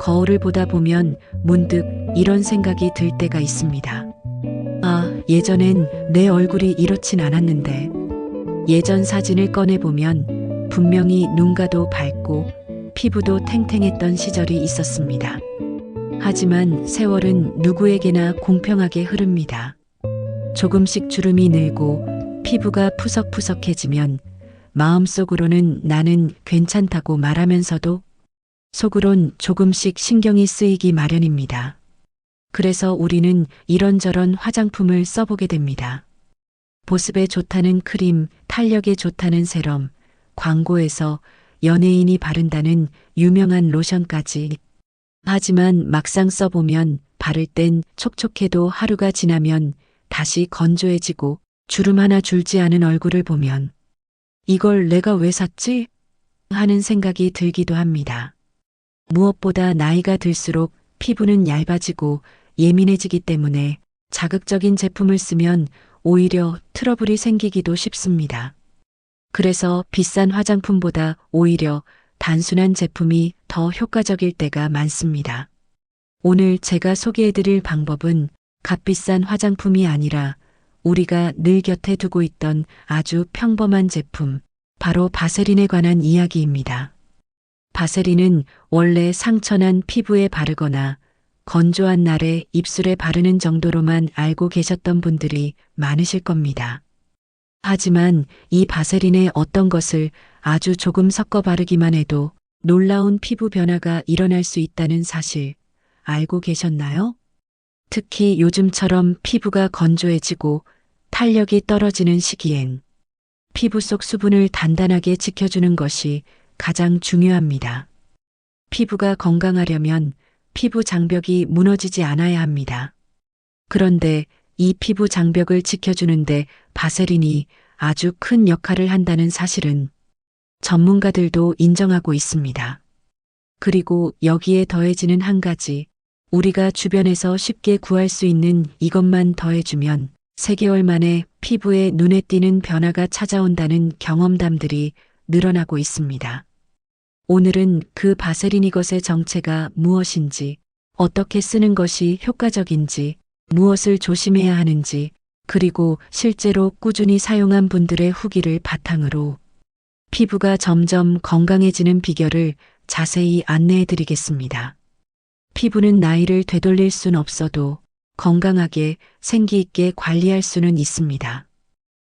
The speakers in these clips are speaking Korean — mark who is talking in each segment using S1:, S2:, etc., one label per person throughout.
S1: 거울을 보다 보면 문득 이런 생각이 들 때가 있습니다. 아, 예전엔 내 얼굴이 이렇진 않았는데. 예전 사진을 꺼내보면 분명히 눈가도 밝고 피부도 탱탱했던 시절이 있었습니다. 하지만 세월은 누구에게나 공평하게 흐릅니다. 조금씩 주름이 늘고 피부가 푸석푸석해지면 마음속으로는 나는 괜찮다고 말하면서도 속으론 조금씩 신경이 쓰이기 마련입니다. 그래서 우리는 이런저런 화장품을 써보게 됩니다. 보습에 좋다는 크림, 탄력에 좋다는 세럼, 광고에서 연예인이 바른다는 유명한 로션까지. 하지만 막상 써보면 바를 땐 촉촉해도 하루가 지나면 다시 건조해지고 주름 하나 줄지 않은 얼굴을 보면 이걸 내가 왜 샀지? 하는 생각이 들기도 합니다. 무엇보다 나이가 들수록 피부는 얇아지고 예민해지기 때문에 자극적인 제품을 쓰면 오히려 트러블이 생기기도 쉽습니다. 그래서 비싼 화장품보다 오히려 단순한 제품이 더 효과적일 때가 많습니다. 오늘 제가 소개해드릴 방법은 값비싼 화장품이 아니라 우리가 늘 곁에 두고 있던 아주 평범한 제품, 바로 바세린에 관한 이야기입니다. 바세린은 원래 상처난 피부에 바르거나 건조한 날에 입술에 바르는 정도로만 알고 계셨던 분들이 많으실 겁니다. 하지만 이 바세린에 어떤 것을 아주 조금 섞어 바르기만 해도 놀라운 피부 변화가 일어날 수 있다는 사실 알고 계셨나요? 특히 요즘처럼 피부가 건조해지고 탄력이 떨어지는 시기엔 피부 속 수분을 단단하게 지켜주는 것이 가장 중요합니다. 피부가 건강하려면 피부 장벽이 무너지지 않아야 합니다. 그런데 이 피부 장벽을 지켜주는데 바세린이 아주 큰 역할을 한다는 사실은 전문가들도 인정하고 있습니다. 그리고 여기에 더해지는 한 가지, 우리가 주변에서 쉽게 구할 수 있는 이것만 더해주면 3개월 만에 피부에 눈에 띄는 변화가 찾아온다는 경험담들이 늘어나고 있습니다. 오늘은 그 바세린 이것의 정체가 무엇인지, 어떻게 쓰는 것이 효과적인지, 무엇을 조심해야 하는지, 그리고 실제로 꾸준히 사용한 분들의 후기를 바탕으로 피부가 점점 건강해지는 비결을 자세히 안내해 드리겠습니다. 피부는 나이를 되돌릴 순 없어도 건강하게 생기 있게 관리할 수는 있습니다.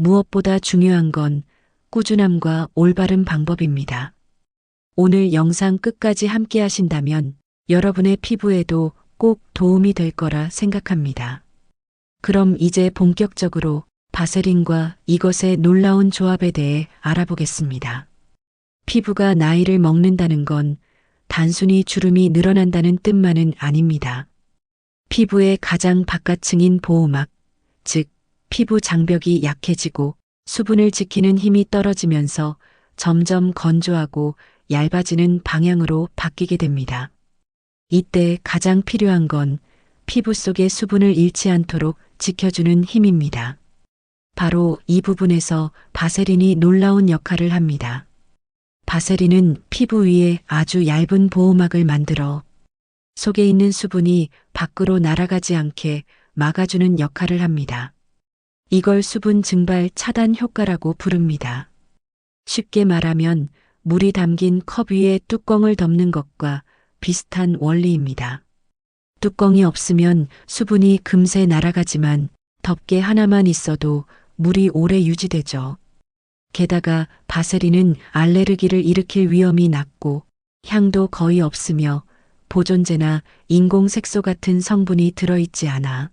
S1: 무엇보다 중요한 건 꾸준함과 올바른 방법입니다. 오늘 영상 끝까지 함께 하신다면 여러분의 피부에도 꼭 도움이 될 거라 생각합니다. 그럼 이제 본격적으로 바세린과 이것의 놀라운 조합에 대해 알아보겠습니다. 피부가 나이를 먹는다는 건 단순히 주름이 늘어난다는 뜻만은 아닙니다. 피부의 가장 바깥층인 보호막, 즉, 피부 장벽이 약해지고 수분을 지키는 힘이 떨어지면서 점점 건조하고 얇아지는 방향으로 바뀌게 됩니다. 이때 가장 필요한 건 피부 속의 수분을 잃지 않도록 지켜주는 힘입니다. 바로 이 부분에서 바세린이 놀라운 역할을 합니다. 바세린은 피부 위에 아주 얇은 보호막을 만들어 속에 있는 수분이 밖으로 날아가지 않게 막아주는 역할을 합니다. 이걸 수분 증발 차단 효과라고 부릅니다. 쉽게 말하면 물이 담긴 컵 위에 뚜껑을 덮는 것과 비슷한 원리입니다. 뚜껑이 없으면 수분이 금세 날아가지만 덮개 하나만 있어도 물이 오래 유지되죠. 게다가 바세린은 알레르기를 일으킬 위험이 낮고 향도 거의 없으며 보존제나 인공색소 같은 성분이 들어있지 않아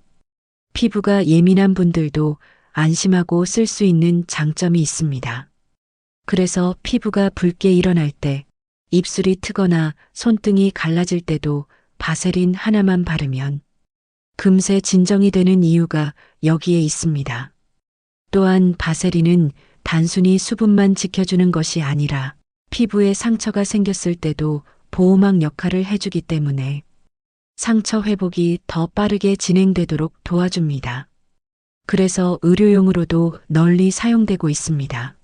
S1: 피부가 예민한 분들도 안심하고 쓸 수 있는 장점이 있습니다. 그래서 피부가 붉게 일어날 때, 입술이 트거나 손등이 갈라질 때도 바세린 하나만 바르면 금세 진정이 되는 이유가 여기에 있습니다. 또한 바세린은 단순히 수분만 지켜주는 것이 아니라 피부에 상처가 생겼을 때도 보호막 역할을 해주기 때문에 상처 회복이 더 빠르게 진행되도록 도와줍니다. 그래서 의료용으로도 널리 사용되고 있습니다.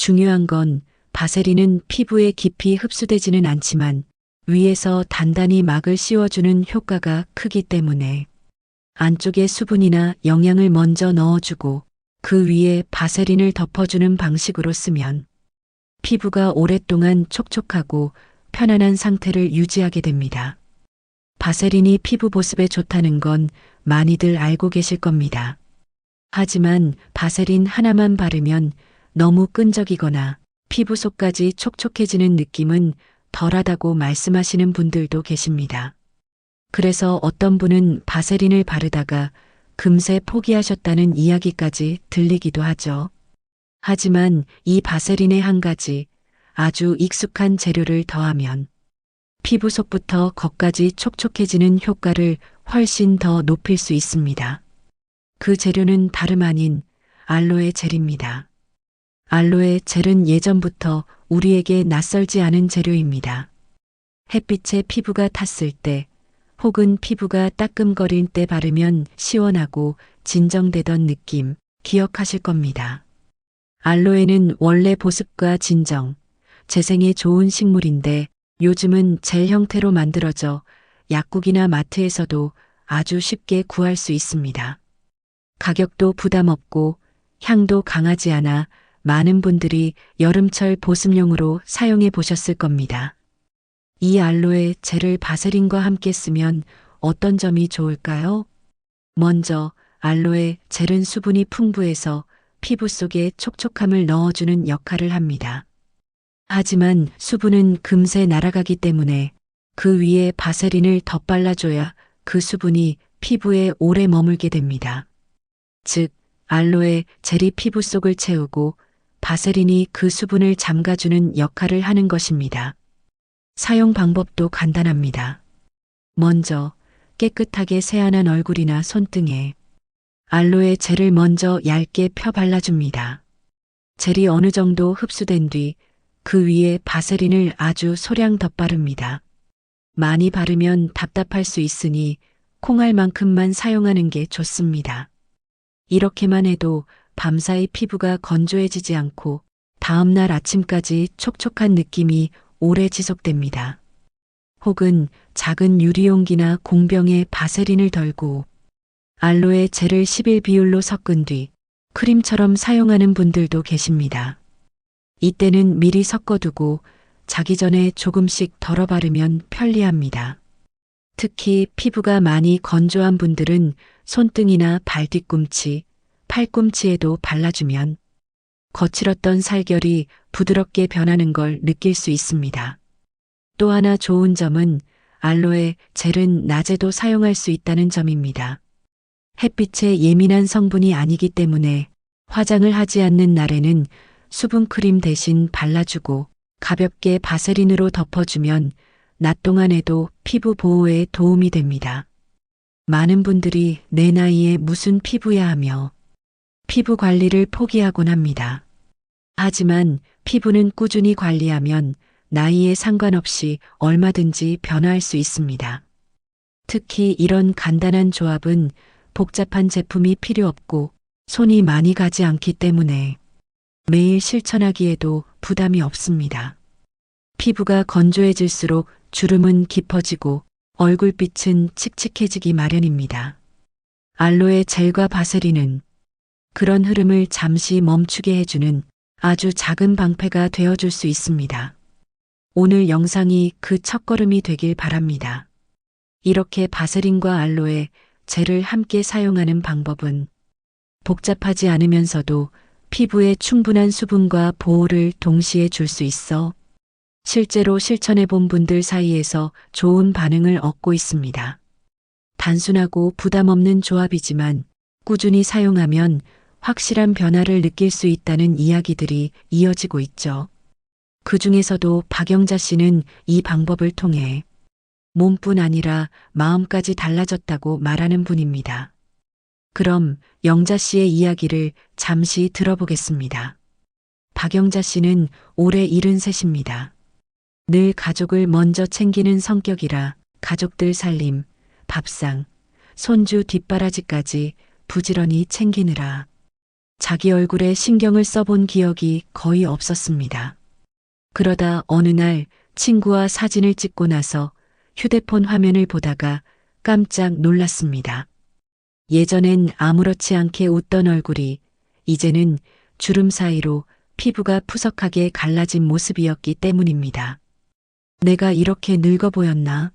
S1: 중요한 건 바세린은 피부에 깊이 흡수되지는 않지만 위에서 단단히 막을 씌워주는 효과가 크기 때문에 안쪽에 수분이나 영양을 먼저 넣어주고 그 위에 바세린을 덮어주는 방식으로 쓰면 피부가 오랫동안 촉촉하고 편안한 상태를 유지하게 됩니다. 바세린이 피부 보습에 좋다는 건 많이들 알고 계실 겁니다. 하지만 바세린 하나만 바르면 너무 끈적이거나 피부 속까지 촉촉해지는 느낌은 덜하다고 말씀하시는 분들도 계십니다. 그래서 어떤 분은 바세린을 바르다가 금세 포기하셨다는 이야기까지 들리기도 하죠. 하지만 이 바세린의 한 가지 아주 익숙한 재료를 더하면 피부 속부터 겉까지 촉촉해지는 효과를 훨씬 더 높일 수 있습니다. 그 재료는 다름 아닌 알로에 젤입니다. 알로에 젤은 예전부터 우리에게 낯설지 않은 재료입니다. 햇빛에 피부가 탔을 때 혹은 피부가 따끔거릴 때 바르면 시원하고 진정되던 느낌 기억하실 겁니다. 알로에는 원래 보습과 진정, 재생에 좋은 식물인데 요즘은 젤 형태로 만들어져 약국이나 마트에서도 아주 쉽게 구할 수 있습니다. 가격도 부담 없고 향도 강하지 않아 많은 분들이 여름철 보습용으로 사용해 보셨을 겁니다. 이 알로에 젤을 바세린과 함께 쓰면 어떤 점이 좋을까요? 먼저 알로에 젤은 수분이 풍부해서 피부 속에 촉촉함을 넣어주는 역할을 합니다. 하지만 수분은 금세 날아가기 때문에 그 위에 바세린을 덧발라줘야 그 수분이 피부에 오래 머물게 됩니다. 즉, 알로에 젤이 피부 속을 채우고 바세린이 그 수분을 잠가주는 역할을 하는 것입니다. 사용 방법도 간단합니다. 먼저 깨끗하게 세안한 얼굴이나 손등에 알로에 젤을 먼저 얇게 펴 발라줍니다. 젤이 어느 정도 흡수된 뒤 그 위에 바세린을 아주 소량 덧바릅니다. 많이 바르면 답답할 수 있으니 콩알만큼만 사용하는 게 좋습니다. 이렇게만 해도 밤사이 피부가 건조해지지 않고 다음날 아침까지 촉촉한 느낌이 오래 지속됩니다. 혹은 작은 유리용기나 공병에 바세린을 덜고 알로에 젤을 10일 비율로 섞은 뒤 크림처럼 사용하는 분들도 계십니다. 이때는 미리 섞어두고 자기 전에 조금씩 덜어 바르면 편리합니다. 특히 피부가 많이 건조한 분들은 손등이나 발 뒤꿈치, 팔꿈치에도 발라주면 거칠었던 살결이 부드럽게 변하는 걸 느낄 수 있습니다. 또 하나 좋은 점은 알로에 젤은 낮에도 사용할 수 있다는 점입니다. 햇빛에 예민한 성분이 아니기 때문에 화장을 하지 않는 날에는 수분크림 대신 발라주고 가볍게 바세린으로 덮어주면 낮 동안에도 피부 보호에 도움이 됩니다. 많은 분들이 내 나이에 무슨 피부야 하며 피부 관리를 포기하곤 합니다. 하지만 피부는 꾸준히 관리하면 나이에 상관없이 얼마든지 변화할 수 있습니다. 특히 이런 간단한 조합은 복잡한 제품이 필요 없고 손이 많이 가지 않기 때문에 매일 실천하기에도 부담이 없습니다. 피부가 건조해질수록 주름은 깊어지고 얼굴빛은 칙칙해지기 마련입니다. 알로에 젤과 바세린은 그런 흐름을 잠시 멈추게 해주는 아주 작은 방패가 되어줄 수 있습니다. 오늘 영상이 그 첫걸음이 되길 바랍니다. 이렇게 바세린과 알로에 젤을 함께 사용하는 방법은 복잡하지 않으면서도 피부에 충분한 수분과 보호를 동시에 줄 수 있어 실제로 실천해 본 분들 사이에서 좋은 반응을 얻고 있습니다. 단순하고 부담 없는 조합이지만 꾸준히 사용하면 확실한 변화를 느낄 수 있다는 이야기들이 이어지고 있죠. 그 중에서도 박영자 씨는 이 방법을 통해 몸뿐 아니라 마음까지 달라졌다고 말하는 분입니다. 그럼 영자 씨의 이야기를 잠시 들어보겠습니다. 박영자 씨는 올해 73입니다. 늘 가족을 먼저 챙기는 성격이라 가족들 살림, 밥상, 손주 뒷바라지까지 부지런히 챙기느라 자기 얼굴에 신경을 써본 기억이 거의 없었습니다. 그러다 어느 날 친구와 사진을 찍고 나서 휴대폰 화면을 보다가 깜짝 놀랐습니다. 예전엔 아무렇지 않게 웃던 얼굴이 이제는 주름 사이로 피부가 푸석하게 갈라진 모습이었기 때문입니다. 내가 이렇게 늙어 보였나?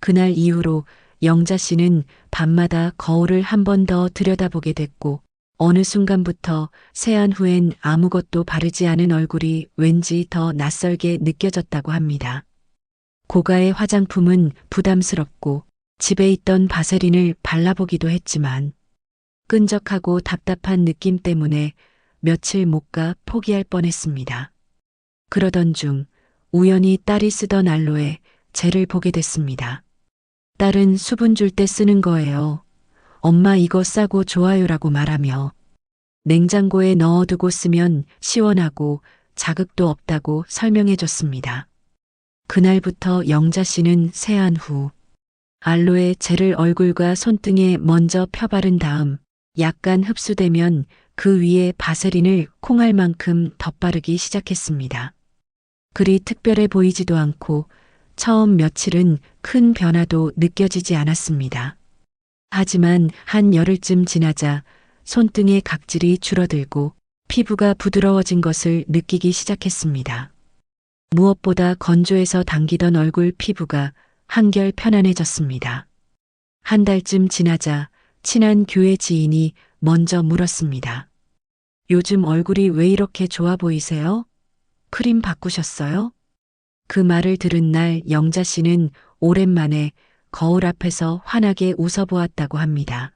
S1: 그날 이후로 영자 씨는 밤마다 거울을 한 번 더 들여다보게 됐고 어느 순간부터 세안 후엔 아무것도 바르지 않은 얼굴이 왠지 더 낯설게 느껴졌다고 합니다. 고가의 화장품은 부담스럽고 집에 있던 바세린을 발라보기도 했지만 끈적하고 답답한 느낌 때문에 며칠 못 가 포기할 뻔했습니다. 그러던 중 우연히 딸이 쓰던 알로에 젤을 보게 됐습니다. 딸은 수분 줄 때 쓰는 거예요. 엄마 이거 싸고 좋아요라고 말하며 냉장고에 넣어두고 쓰면 시원하고 자극도 없다고 설명해 줬습니다. 그날부터 영자 씨는 세안 후 알로에 젤을 얼굴과 손등에 먼저 펴바른 다음 약간 흡수되면 그 위에 바세린을 콩알 만큼 덧바르기 시작했습니다. 그리 특별해 보이지도 않고 처음 며칠은 큰 변화도 느껴지지 않았습니다. 하지만 한 열흘쯤 지나자 손등의 각질이 줄어들고 피부가 부드러워진 것을 느끼기 시작했습니다. 무엇보다 건조해서 당기던 얼굴 피부가 한결 편안해졌습니다. 한 달쯤 지나자 친한 교회 지인이 먼저 물었습니다. 요즘 얼굴이 왜 이렇게 좋아 보이세요? 크림 바꾸셨어요? 그 말을 들은 날 영자 씨는 오랜만에 거울 앞에서 환하게 웃어보았다고 합니다.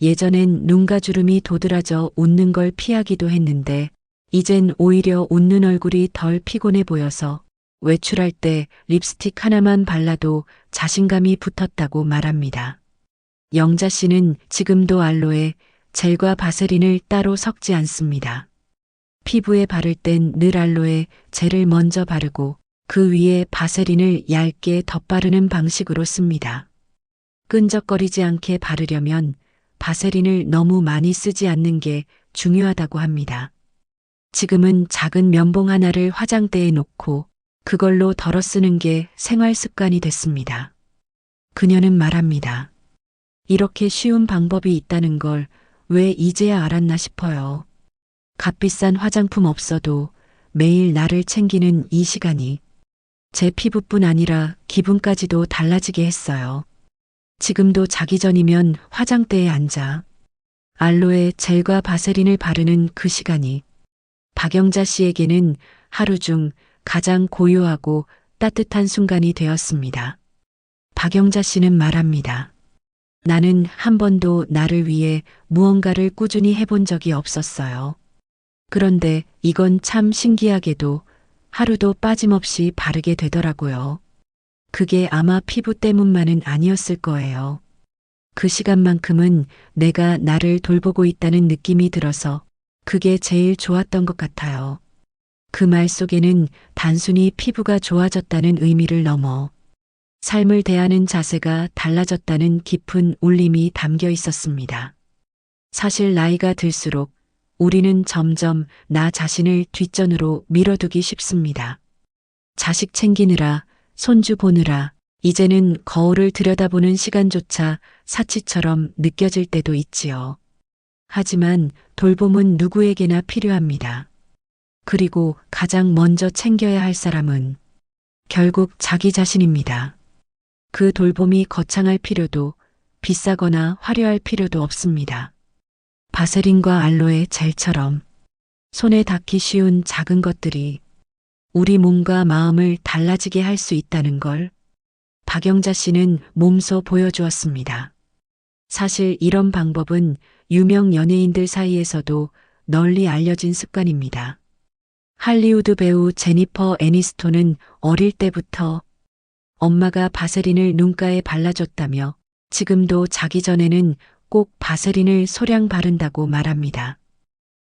S1: 예전엔 눈가 주름이 도드라져 웃는 걸 피하기도 했는데 이젠 오히려 웃는 얼굴이 덜 피곤해 보여서 외출할 때 립스틱 하나만 발라도 자신감이 붙었다고 말합니다. 영자 씨는 지금도 알로에 젤과 바세린을 따로 섞지 않습니다. 피부에 바를 땐 늘 알로에 젤을 먼저 바르고 그 위에 바세린을 얇게 덧바르는 방식으로 씁니다. 끈적거리지 않게 바르려면 바세린을 너무 많이 쓰지 않는 게 중요하다고 합니다. 지금은 작은 면봉 하나를 화장대에 놓고 그걸로 덜어 쓰는 게 생활 습관이 됐습니다. 그녀는 말합니다. 이렇게 쉬운 방법이 있다는 걸 왜 이제야 알았나 싶어요. 값비싼 화장품 없어도 매일 나를 챙기는 이 시간이 제 피부뿐 아니라 기분까지도 달라지게 했어요. 지금도 자기 전이면 화장대에 앉아 알로에 젤과 바세린을 바르는 그 시간이 박영자 씨에게는 하루 중 가장 고요하고 따뜻한 순간이 되었습니다. 박영자 씨는 말합니다. 나는 한 번도 나를 위해 무언가를 꾸준히 해본 적이 없었어요. 그런데 이건 참 신기하게도 하루도 빠짐없이 바르게 되더라고요. 그게 아마 피부 때문만은 아니었을 거예요. 그 시간만큼은 내가 나를 돌보고 있다는 느낌이 들어서 그게 제일 좋았던 것 같아요. 그 말 속에는 단순히 피부가 좋아졌다는 의미를 넘어 삶을 대하는 자세가 달라졌다는 깊은 울림이 담겨 있었습니다. 사실 나이가 들수록 우리는 점점 나 자신을 뒷전으로 밀어두기 쉽습니다. 자식 챙기느라, 손주 보느라, 이제는 거울을 들여다보는 시간조차 사치처럼 느껴질 때도 있지요. 하지만 돌봄은 누구에게나 필요합니다. 그리고 가장 먼저 챙겨야 할 사람은 결국 자기 자신입니다. 그 돌봄이 거창할 필요도 비싸거나 화려할 필요도 없습니다. 바세린과 알로에 젤처럼 손에 닿기 쉬운 작은 것들이 우리 몸과 마음을 달라지게 할 수 있다는 걸 박영자 씨는 몸소 보여주었습니다. 사실 이런 방법은 유명 연예인들 사이에서도 널리 알려진 습관입니다. 할리우드 배우 제니퍼 애니스톤은 어릴 때부터 엄마가 바세린을 눈가에 발라줬다며 지금도 자기 전에는 꼭 바세린을 소량 바른다고 말합니다.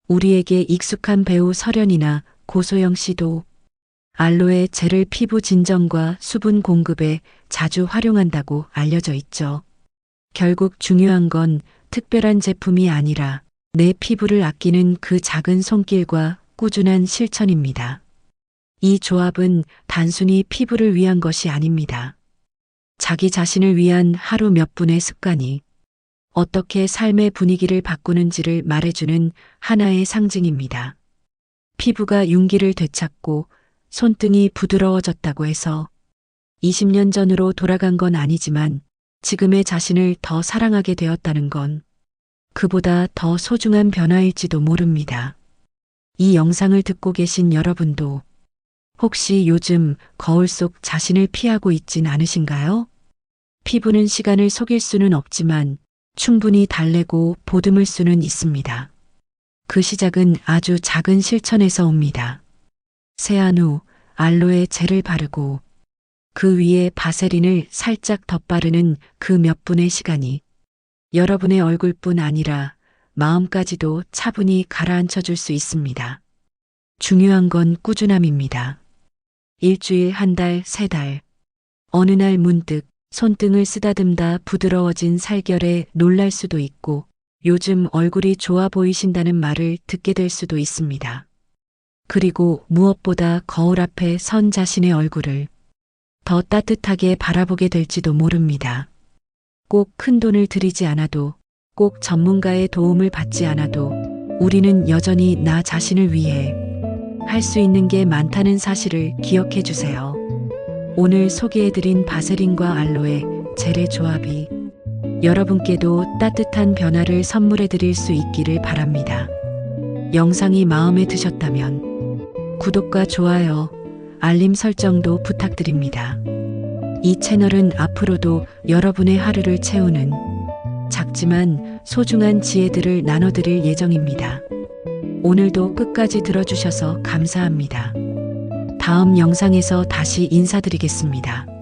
S1: 우리에게 익숙한 배우 설현이나 고소영 씨도 알로에 젤을 피부 진정과 수분 공급에 자주 활용한다고 알려져 있죠. 결국 중요한 건 특별한 제품이 아니라 내 피부를 아끼는 그 작은 손길과 꾸준한 실천입니다. 이 조합은 단순히 피부를 위한 것이 아닙니다. 자기 자신을 위한 하루 몇 분의 습관이 어떻게 삶의 분위기를 바꾸는지를 말해주는 하나의 상징입니다. 피부가 윤기를 되찾고 손등이 부드러워졌다고 해서 20년 전으로 돌아간 건 아니지만 지금의 자신을 더 사랑하게 되었다는 건 그보다 더 소중한 변화일지도 모릅니다. 이 영상을 듣고 계신 여러분도 혹시 요즘 거울 속 자신을 피하고 있진 않으신가요? 피부는 시간을 속일 수는 없지만 충분히 달래고 보듬을 수는 있습니다. 그 시작은 아주 작은 실천에서 옵니다. 세안 후 알로에 젤을 바르고 그 위에 바세린을 살짝 덧바르는 그 몇 분의 시간이 여러분의 얼굴뿐 아니라 마음까지도 차분히 가라앉혀 줄 수 있습니다. 중요한 건 꾸준함입니다. 일주일, 한 달, 세 달. 어느 날 문득 손등을 쓰다듬다 부드러워진 살결에 놀랄 수도 있고 요즘 얼굴이 좋아 보이신다는 말을 듣게 될 수도 있습니다. 그리고 무엇보다 거울 앞에 선 자신의 얼굴을 더 따뜻하게 바라보게 될지도 모릅니다. 꼭 큰 돈을 들이지 않아도 꼭 전문가의 도움을 받지 않아도 우리는 여전히 나 자신을 위해 할 수 있는 게 많다는 사실을 기억해 주세요. 오늘 소개해드린 바세린과 알로에 젤의 조합이 여러분께도 따뜻한 변화를 선물해 드릴 수 있기를 바랍니다. 영상이 마음에 드셨다면 구독과 좋아요, 알림 설정도 부탁드립니다. 이 채널은 앞으로도 여러분의 하루를 채우는 작지만 소중한 지혜들을 나눠드릴 예정입니다. 오늘도 끝까지 들어주셔서 감사합니다. 다음 영상에서 다시 인사드리겠습니다.